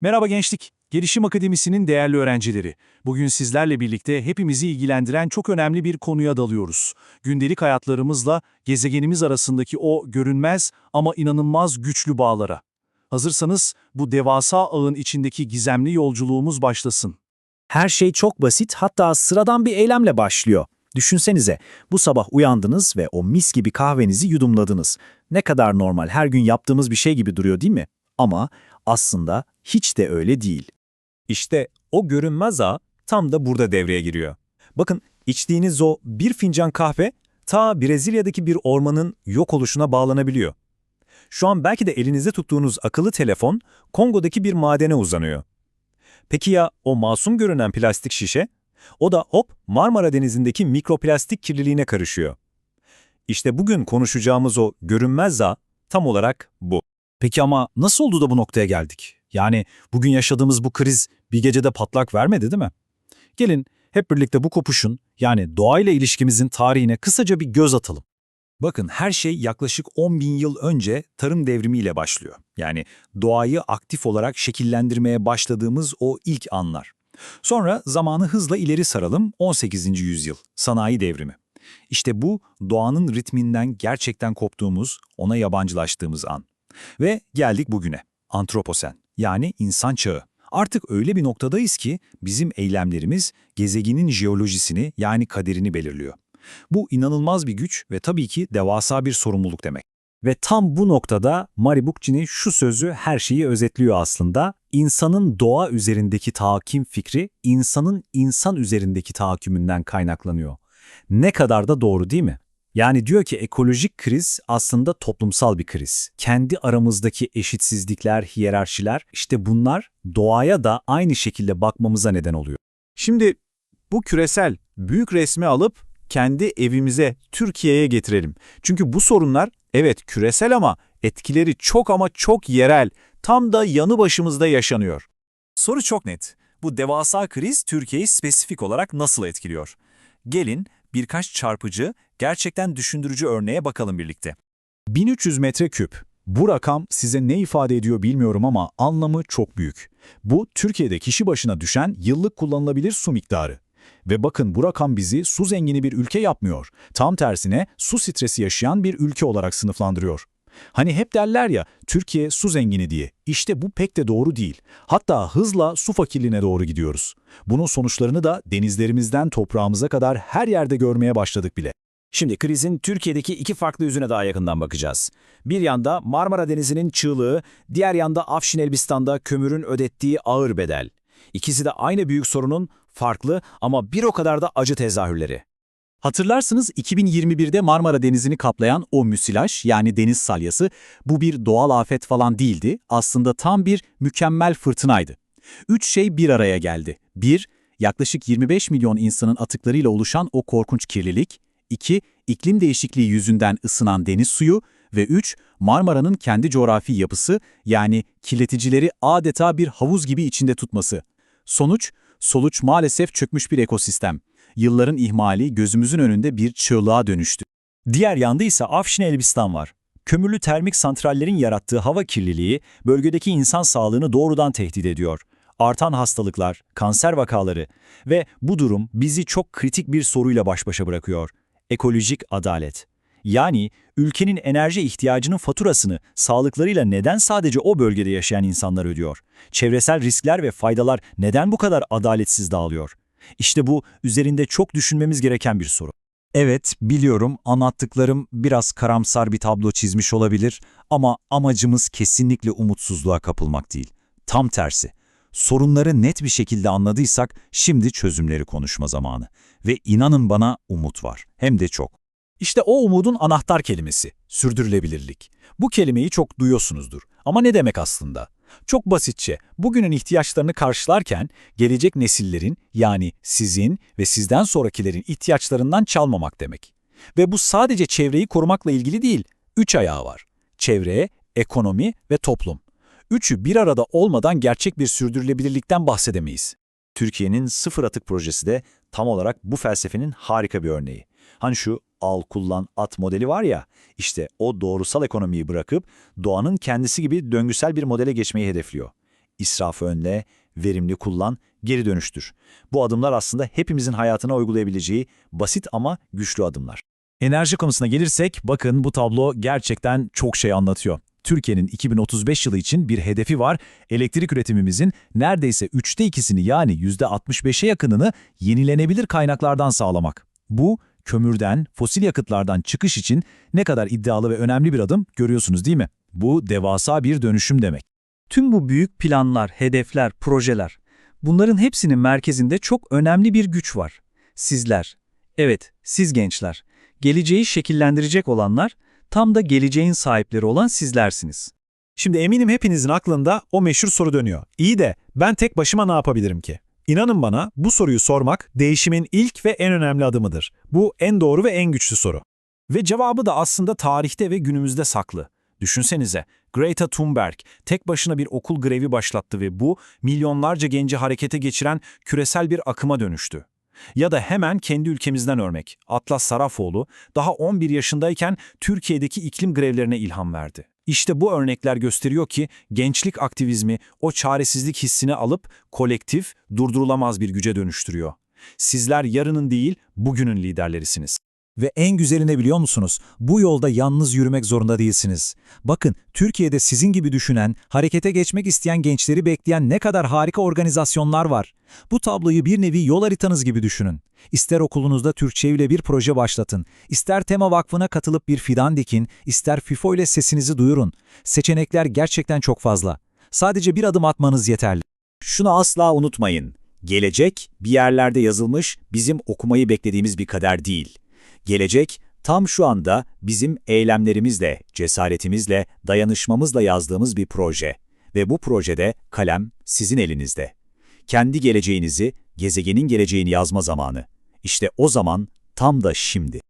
Merhaba gençlik, Gelişim Akademisi'nin değerli öğrencileri. Bugün sizlerle birlikte hepimizi ilgilendiren çok önemli bir konuya dalıyoruz. Gündelik hayatlarımızla gezegenimiz arasındaki o görünmez ama inanılmaz güçlü bağlara. Hazırsanız bu devasa ağın içindeki gizemli yolculuğumuz başlasın. Her şey çok basit hatta sıradan bir eylemle başlıyor. Düşünsenize bu sabah uyandınız ve o mis gibi kahvenizi yudumladınız. Ne kadar normal her gün yaptığımız bir şey gibi duruyor değil mi? Ama aslında hiç de öyle değil. İşte o görünmez ağ tam da burada devreye giriyor. Bakın içtiğiniz o bir fincan kahve ta Brezilya'daki bir ormanın yok oluşuna bağlanabiliyor. Şu an belki de elinizde tuttuğunuz akıllı telefon Kongo'daki bir madene uzanıyor. Peki ya o masum görünen plastik şişe? O da hop Marmara Denizi'ndeki mikroplastik kirliliğine karışıyor. İşte bugün konuşacağımız o görünmez ağ tam olarak bu. Peki ama nasıl oldu da bu noktaya geldik? Yani bugün yaşadığımız bu kriz bir gecede patlak vermedi değil mi? Gelin hep birlikte bu kopuşun yani doğayla ilişkimizin tarihine kısaca bir göz atalım. Bakın her şey yaklaşık 10 bin yıl önce tarım devrimiyle başlıyor. Yani doğayı aktif olarak şekillendirmeye başladığımız o ilk anlar. Sonra zamanı hızla ileri saralım 18. yüzyıl, sanayi devrimi. İşte bu doğanın ritminden gerçekten koptuğumuz, ona yabancılaştığımız an. Ve geldik bugüne, antroposen yani insan çağı. Artık öyle bir noktadayız ki bizim eylemlerimiz gezegenin jeolojisini yani kaderini belirliyor. Bu inanılmaz bir güç ve tabii ki devasa bir sorumluluk demek. Ve tam bu noktada Mari Bookchin'in şu sözü her şeyi özetliyor aslında. İnsanın doğa üzerindeki tahakküm fikri, insanın insan üzerindeki tahakkümünden kaynaklanıyor. Ne kadar da doğru değil mi? Yani diyor ki ekolojik kriz aslında toplumsal bir kriz. Kendi aramızdaki eşitsizlikler, hiyerarşiler, işte bunlar doğaya da aynı şekilde bakmamıza neden oluyor. Şimdi bu küresel büyük resmi alıp kendi evimize, Türkiye'ye getirelim. Çünkü bu sorunlar evet küresel ama etkileri çok ama çok yerel, tam da yanı başımızda yaşanıyor. Soru çok net. Bu devasa kriz Türkiye'yi spesifik olarak nasıl etkiliyor? Gelin birkaç çarpıcı, gerçekten düşündürücü örneğe bakalım birlikte. 1300 metreküp. Bu rakam size ne ifade ediyor bilmiyorum ama anlamı çok büyük. Bu Türkiye'de kişi başına düşen yıllık kullanılabilir su miktarı. Ve bakın bu rakam bizi su zengini bir ülke yapmıyor. Tam tersine su stresi yaşayan bir ülke olarak sınıflandırıyor. Hani hep derler ya Türkiye su zengini diye. İşte bu pek de doğru değil. Hatta hızla su fakirliğine doğru gidiyoruz. Bunun sonuçlarını da denizlerimizden toprağımıza kadar her yerde görmeye başladık bile. Şimdi krizin Türkiye'deki iki farklı yüzüne daha yakından bakacağız. Bir yanda Marmara Denizi'nin çığlığı, diğer yanda Afşin Elbistan'da kömürün ödettiği ağır bedel. İkisi de aynı büyük sorunun farklı ama bir o kadar da acı tezahürleri. Hatırlarsınız 2021'de Marmara Denizi'ni kaplayan o müsilaj yani deniz salyası bu bir doğal afet falan değildi. Aslında tam bir mükemmel fırtınaydı. Üç şey bir araya geldi. Bir, yaklaşık 25 milyon insanın atıklarıyla oluşan o korkunç kirlilik. İki, iklim değişikliği yüzünden ısınan deniz suyu. Ve üç, Marmara'nın kendi coğrafi yapısı yani kirleticileri adeta bir havuz gibi içinde tutması. Sonuç, soluç maalesef çökmüş bir ekosistem. Yılların ihmali gözümüzün önünde bir çığlığa dönüştü. Diğer yanda ise Afşin Elbistan var. Kömürlü termik santrallerin yarattığı hava kirliliği bölgedeki insan sağlığını doğrudan tehdit ediyor. Artan hastalıklar, kanser vakaları ve bu durum bizi çok kritik bir soruyla baş başa bırakıyor. Ekolojik adalet. Yani ülkenin enerji ihtiyacının faturasını sağlıklarıyla neden sadece o bölgede yaşayan insanlar ödüyor? Çevresel riskler ve faydalar neden bu kadar adaletsiz dağılıyor? İşte bu üzerinde çok düşünmemiz gereken bir soru. Evet, biliyorum anlattıklarım biraz karamsar bir tablo çizmiş olabilir ama amacımız kesinlikle umutsuzluğa kapılmak değil. Tam tersi. Sorunları net bir şekilde anladıysak şimdi çözümleri konuşma zamanı. Ve inanın bana umut var. Hem de çok. İşte o umudun anahtar kelimesi, sürdürülebilirlik. Bu kelimeyi çok duyuyorsunuzdur. Ama ne demek aslında? Çok basitçe, bugünün ihtiyaçlarını karşılarken gelecek nesillerin yani sizin ve sizden sonrakilerin ihtiyaçlarından çalmamak demek. Ve bu sadece çevreyi korumakla ilgili değil, üç ayağı var. Çevre, ekonomi ve toplum. Üçü bir arada olmadan gerçek bir sürdürülebilirlikten bahsedemeyiz. Türkiye'nin sıfır atık projesi de tam olarak bu felsefenin harika bir örneği. Hani şu al kullan at modeli var ya, işte o doğrusal ekonomiyi bırakıp doğanın kendisi gibi döngüsel bir modele geçmeyi hedefliyor. israfı önle, verimli kullan, geri dönüştür. Bu adımlar aslında hepimizin hayatına uygulayabileceği basit ama güçlü adımlar. Enerji konusuna gelirsek bakın bu tablo gerçekten çok şey anlatıyor. Türkiye'nin 2035 yılı için bir hedefi var. Elektrik üretimimizin neredeyse üçte ikisini yani %65'e yakınını yenilenebilir kaynaklardan sağlamak. Bu kömürden, fosil yakıtlardan çıkış için ne kadar iddialı ve önemli bir adım görüyorsunuz değil mi? Bu devasa bir dönüşüm demek. Tüm bu büyük planlar, hedefler, projeler, bunların hepsinin merkezinde çok önemli bir güç var. Sizler. Evet, siz gençler. Geleceği şekillendirecek olanlar, tam da geleceğin sahipleri olan sizlersiniz. Şimdi eminim hepinizin aklında o meşhur soru dönüyor. İyi de ben tek başıma ne yapabilirim ki? İnanın bana bu soruyu sormak değişimin ilk ve en önemli adımıdır. Bu en doğru ve en güçlü soru. Ve cevabı da aslında tarihte ve günümüzde saklı. Düşünsenize, Greta Thunberg tek başına bir okul grevi başlattı ve bu milyonlarca genci harekete geçiren küresel bir akıma dönüştü. Ya da hemen kendi ülkemizden örnek. Atlas Sarafoğlu daha 11 yaşındayken Türkiye'deki iklim grevlerine ilham verdi. İşte bu örnekler gösteriyor ki gençlik aktivizmi o çaresizlik hissini alıp kolektif, durdurulamaz bir güce dönüştürüyor. Sizler yarının değil, bugünün liderlerisiniz. Ve en güzeli ne biliyor musunuz? Bu yolda yalnız yürümek zorunda değilsiniz. Bakın, Türkiye'de sizin gibi düşünen, harekete geçmek isteyen gençleri bekleyen ne kadar harika organizasyonlar var. Bu tabloyu bir nevi yol haritanız gibi düşünün. İster okulunuzda Türkçe ile bir proje başlatın, ister Tema Vakfı'na katılıp bir fidan dikin, ister FIFO ile sesinizi duyurun. Seçenekler gerçekten çok fazla. Sadece bir adım atmanız yeterli. Şunu asla unutmayın. Gelecek bir yerlerde yazılmış, bizim okumayı beklediğimiz bir kader değil. Gelecek tam şu anda bizim eylemlerimizle, cesaretimizle, dayanışmamızla yazdığımız bir proje. Ve bu projede kalem sizin elinizde. Kendi geleceğinizi, gezegenin geleceğini yazma zamanı. İşte o zaman tam da şimdi.